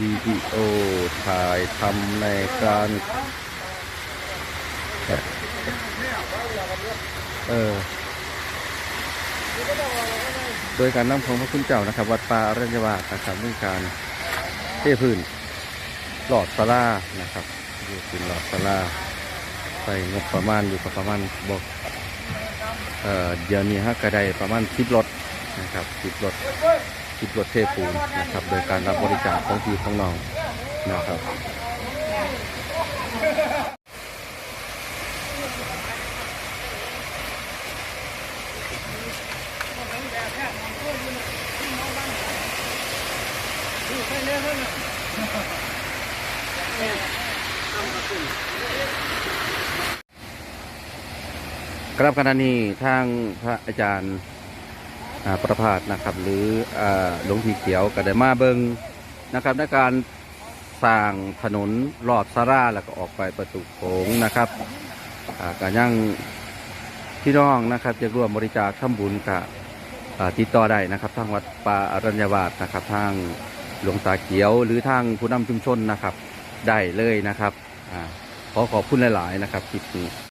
วิดีโอถ่ายทำในการเออโดยการนำของพระคุณเจ้านะครับ วัดป่าอรัญญวาสนะครับเรื่องการเทพื้นหลอดสลานะครับอยู่พื้นหลอดสลาใส่งบประมาณอยู่ประมาณบอกเอ่อเดี๋ยวนี้ฮะกระไดประมาณสิบรถนะครับสิบรถ สิบรถเทปูนนะครับ โดยการรับบริจาคของพี่ของน้องนะครับครับขณะนี้ทางพระอาจารย์ ประภาสนะครับ หรืออ่าหลวงพี่เขียวก็ได้มาเบิงนะครับในการสร้างถนนรอบสาร่าแล้วก็ออกไปประตูโขงนะครับอ่าก็ยังพี่น้องนะครับจะร่วมบริจาคทำบุญกับอ่าติดต่อได้นะครับ ทางวัดป่าอรัญญาวาสนะครับ ทางหลวงตาเขียวหรือทางผู้นำชุมชนนะครับ ได้เลยนะครับอขอขอบคุณหลาย ๆ นะครับคลิปนี้